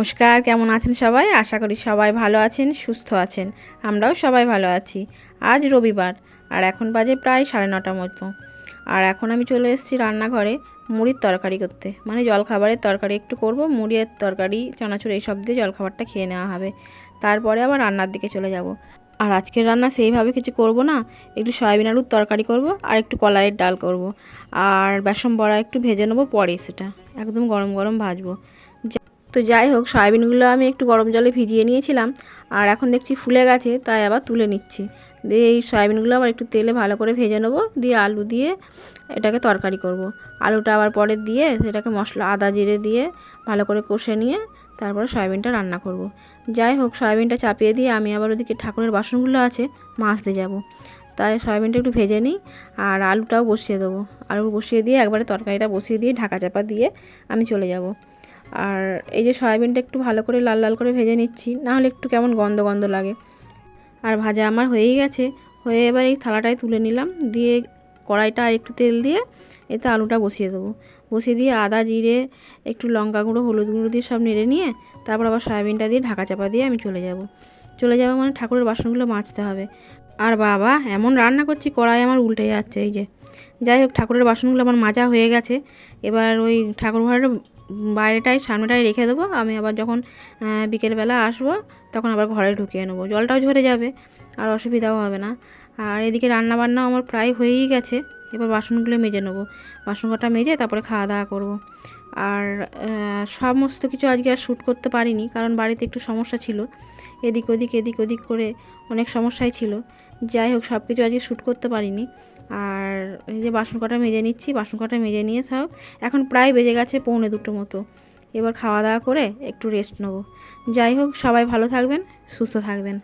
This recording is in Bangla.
নমস্কার, কেমন আছেন সবাই? আশা করি সবাই ভালো আছেন, সুস্থ আছেন। আমরাও সবাই ভালো আছি। আজ রবিবার, আর এখন বাজে প্রায় সাড়ে নটার মতো। আর এখন আমি চলে এসেছি রান্নাঘরে মুড়ির তরকারি করতে। মানে জলখাবারের তরকারি একটু করব, মুড়ির তরকারি, চানাচুর এইসব দিয়ে জলখাবারটা খেয়ে নেওয়া হবে। তারপরে আবার রান্নার দিকে চলে যাব। আর আজকের রান্না সেইভাবে কিছু করব না, একটু সয়াবিন আলুর তরকারি করব, আর একটু কলাইয়ের ডাল করব। আর বেসন বড়া একটু ভেজে নেব পরে সেটা। একদম গরম গরম ভাজবো। তো যাই হোক, সয়াবিনগুলো আমি একটু গরম জলে ভিজিয়ে নিয়েছিলাম আর এখন দেখছি ফুলে গেছে, তাই আবার তুলে নিচ্ছি দিয়ে এই সয়াবিনগুলো আবার একটু তেলে ভালো করে ভেজে নেব, দিয়ে আলু দিয়ে এটাকে তরকারি করব। আলুটা আবার পরে দিয়ে সেটাকে মশলা, আদা জিরে দিয়ে ভালো করে কষে নিয়ে তারপরে সয়াবিনটা রান্না করব। যাই হোক, সয়াবিনটা চাপিয়ে দিয়ে আমি আবার ওদিকে ঠাকুরের বাসনগুলো আছে মাজতে যাব তাই সয়াবিনটা একটু ভেজে নিই আর আলুটাও বসিয়ে দেবো আলু বসিয়ে দিয়ে একবারে তরকারিটা বসিয়ে দিয়ে ঢাকা চাপা দিয়ে আমি চলে যাব আর এই যে সয়াবিনটা একটু ভালো করে লাল লাল করে ভেজে নিচ্ছি, নাহলে একটু কেমন গন্ধ গন্ধ লাগে। আর ভাজা আমার হয়েই গেছে, হয়ে এবার এই থালাটায় তুলে নিলাম, দিয়ে কড়াইটা আর একটু তেল দিয়ে এতে আলুটা বসিয়ে দেবো। বসিয়ে দিয়ে আদা, জিরে, একটু লঙ্কা গুঁড়ো, হলুদ গুঁড়ো দিয়ে সব নেড়ে নিয়ে তারপর আবার সয়াবিনটা দিয়ে ঢাকা চাপা দিয়ে আমি চলে যাব। চলে যাব মানে ঠাকুরের বাসনগুলো মাজতে হবে। আর বাবা, এমন রান্না করছি, কড়াই আমার উল্টে যাচ্ছে, এই যে। যাই হোক, ঠাকুরের বাসনগুলো আমার মাজা হয়ে গেছে। এবার ওই ঠাকুর ঘরের বাইরেটাই, সামনেটাই রেখে দেবো। আমি আবার যখন বিকেলবেলা আসব, তখন আবার ঘরে ঢুকিয়ে নেব। জলটাও ঝরে যাবে, আর অসুবিধাও হবে না। আর এদিকে রান্না বান্না আমার প্রায় হয়েই গেছে। এবার বাসনগুলো মেজে নেব। বাসন কটা মেজে তারপরে খাওয়া দাওয়া করব। আর সমস্ত কিছু আজকে আর শ্যুট করতে পারিনি, কারণ বাড়িতে একটু সমস্যা ছিল। এদিক ওদিক এদিক ওদিক করে অনেক সমস্যাই ছিল। যাই হোক সব কিছু আজকে শ্যুট করতে পারিনি। আর এই যে বাসন কটা মেজে নিচ্ছি, বাসন কটা মেজে নিয়ে সব, এখন প্রায় বেজে গেছে পৌনে দুটো মতো। এবার খাওয়া দাওয়া করে একটু রেস্ট নেব। যাই হোক, সবাই ভালো থাকবেন, সুস্থ থাকবেন।